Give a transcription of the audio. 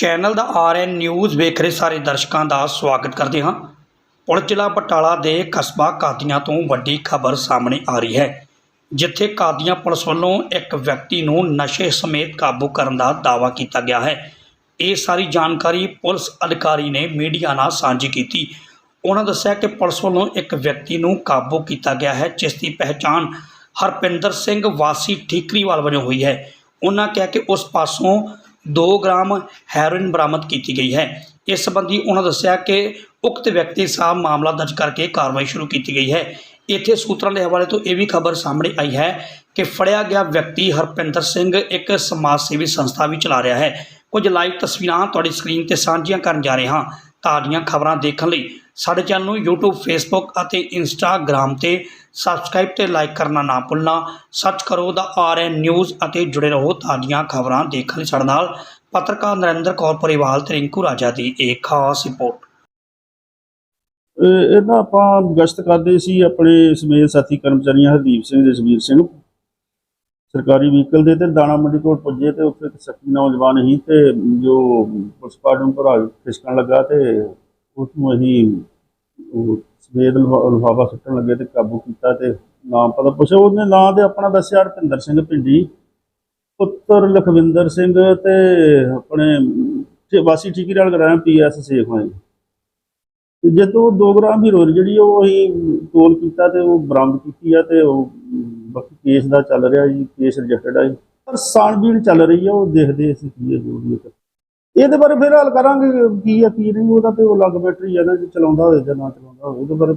Channel ਦਾ RN news ਵੇਖ ਰਹੇ ਸਾਰੇ ਦਰਸ਼ਕਾਂ ਦਾ ਸਵਾਗਤ ਕਰਦੇ ਹਾਂ। ਪੁਲਿਸ ਜ਼ਿਲ੍ਹਾ ਬਟਾਲਾ ਦੇ ਕਸਬਾ ਕਾਦੀਆਂ ਤੋਂ ਵੱਡੀ ਖਬਰ ਸਾਹਮਣੇ ਆ ਰਹੀ ਹੈ, ਜਿੱਥੇ ਕਾਦੀਆਂ ਪੁਲਿਸ ਵੱਲੋਂ ਇੱਕ ਵਿਅਕਤੀ ਨੂੰ ਨਸ਼ੇ ਸਮੇਤ ਕਾਬੂ ਕਰਨ ਦਾ ਦਾਅਵਾ ਕੀਤਾ ਗਿਆ ਹੈ। ਇਹ ਸਾਰੀ ਜਾਣਕਾਰੀ ਪੁਲਿਸ ਅਧਿਕਾਰੀ ਨੇ ਮੀਡੀਆ ਨਾਲ ਸਾਂਝੀ ਕੀਤੀ। ਉਹਨਾਂ ਦੱਸਿਆ ਕਿ ਪੁਲਿਸ ਵੱਲੋਂ ਇੱਕ ਵਿਅਕਤੀ ਨੂੰ ਕਾਬੂ ਕੀਤਾ ਗਿਆ ਹੈ, ਜਿਸ ਦੀ ਪਹਿਚਾਣ ਹਰਪਿੰਦਰ ਸਿੰਘ ਵਾਸੀ ਠੀਕਰੀਵਾਲ ਵਜੋਂ ਹੋਈ ਹੈ। ਉਹਨਾਂ ਕਿਹਾ ਕਿ ਉਸ ਪਾਸੋਂ 2 ਗ੍ਰਾਮ ਹੈਰੋਇਨ ਬਰਾਮਦ ਕੀਤੀ ਗਈ ਹੈ। ਇਸ ਸੰਬੰਧੀ ਉਹਨਾਂ ਦੱਸਿਆ ਕਿ ਉਕਤ ਵਿਅਕਤੀ ਸਾਹਿਬ ਮਾਮਲਾ ਦਰਜ ਕਰਕੇ ਕਾਰਵਾਈ ਸ਼ੁਰੂ ਕੀਤੀ ਗਈ ਹੈ। ਇੱਥੇ ਸੂਤਰਾਂ ਦੇ ਹਵਾਲੇ ਤੋਂ ਇਹ ਵੀ ਖਬਰ ਸਾਹਮਣੇ ਆਈ ਹੈ ਕਿ ਫੜਿਆ ਗਿਆ ਵਿਅਕਤੀ ਹਰਪਿੰਦਰ ਸਿੰਘ ਇੱਕ ਸਮਾਜ ਸੇਵੀ ਸੰਸਥਾ ਵੀ ਚਲਾ ਰਿਹਾ ਹੈ। ਕੁਝ ਲਾਈਵ ਤਸਵੀਰਾਂ ਤੁਹਾਡੀ ਸਕਰੀਨ ਤੇ ਸਾਂਝੀਆਂ ਕਰਨ ਜਾ ਰਹੇ ਹਾਂ। ਤਾਜ਼ੀਆਂ ਖਬਰਾਂ ਦੇਖਣ ਲਈ ਸਾਡੇ ਚੈਨਲ ਨੂੰ YouTube, Facebook ਅਤੇ Instagram ਤੇ ਸਬਸਕ੍ਰਾਈਬ ਤੇ ਲਾਈਕ ਕਰਨਾ ਨਾ ਭੁੱਲਣਾ। ਸਰਚ ਕਰੋ ਦਾ ਆਰਐਨ ਨਿਊਜ਼ ਅਤੇ ਜੁੜੇ ਰਹੋ ਤਾਜ਼ੀਆਂ ਖਬਰਾਂ ਦੇਖਣ ਲਈ ਸਾਡੇ ਨਾਲ। ਪੱਤਰਕਾਰ ਨਰਿੰਦਰ ਕੌਰ ਪਰਿਵਾਲ ਤੇ ਰਿੰਕੂ ਰਾਜਾ ਦੀ ਇਹ ਖਾਸ ਰਿਪੋਰਟ। ਇਹ ਇਹਦਾ ਆਪਾਂ ਗਸ਼ਤ ਕਰਦੇ ਸੀ ਆਪਣੇ ਸਮੇਤ ਸਾਥੀ ਕਰਮਚਾਰੀਆਂ ਹਰਦੀਪ ਸਿੰਘ ਜਸਵੀਰ ਸਿੰਘ ਸਰਕਾਰੀ ਵਹੀਕਲ ਦੇ ਤੇ ਦਾਣਾ ਮੰਡੀ ਕੋਲ ਪੁੱਜੇ ਤੇ ਉੱਥੇ ਇੱਕ ਸਖੀ ਨੌਜਵਾਨ ਸੀ ਤੇ ਜੋ ਪੁਲਿਸ ਪਾਰਟੀ ਨੂੰ ਭਰਾ ਖਿਸਕਣ ਲੱਗਾ ਤੇ ਉਸ ਨੂੰ ਅਸੀਂ ਉਹ ਸਵੇਦ ਲਫਾਫਾ ਸੁੱਟਣ ਲੱਗੇ ਤੇ ਕਾਬੂ ਕੀਤਾ ਤੇ ਨਾਮ ਪਤਾ ਪੁੱਛਿਆ ਉਹਨੇ ਨਾਂ ਤੇ ਆਪਣਾ ਦੱਸਿਆ ਰਪਿੰਦਰ ਸਿੰਘ ਪਿੰਡੀ, ਪੁੱਤਰ ਲਖਵਿੰਦਰ ਸਿੰਘ ਤੇ ਆਪਣੇ ਵਾਸੀ ਠੀਕੀ ਨਾਲ ਕਰਾਇਆ ਪੀਐਸ ਸੇਖ ਹੋਏ ਤੇ ਜਦੋਂ 2 ਗ੍ਰਾਮ ਹੀਰੋਇਨ ਜਿਹੜੀ ਉਹ ਅਸੀਂ ਤੋਲ ਕੀਤਾ ਤੇ ਉਹ ਬਰਾਮਦ ਕੀਤੀ ਆ ਤੇ ਉਹ ਬਾਕੀ ਕੇਸ ਦਾ ਚੱਲ ਰਿਹਾ ਜੀ, ਕੇਸ ਰਜਿਸਟਰਡ ਆ ਜੀ। ਪਰ ਸਾਣਬੀਣ ਚੱਲ ਰਹੀ ਆ, ਉਹ ਦੇਖਦੇ ਅਸੀਂ ਕੀ ਹੈ ਜੋ ਵੀ ਇਹਦੇ ਬਾਰੇ ਫਿਰ ਹੱਲ ਕਰਾਂਗੇ, ਕੀ ਆ ਕੀ ਨਹੀਂ, ਉਹਦਾ ਤੇ ਉਹ ਅਲੱਗ ਬੈਟਰੀ ਆ ਨਾ, ਜੇ ਚਲਾਉਂਦਾ ਹੋਵੇ ਜਾਂ ਨਾ ਚਲਾਉਂਦਾ ਹੋਵੇ, ਉਹਦੇ ਬਾਰੇ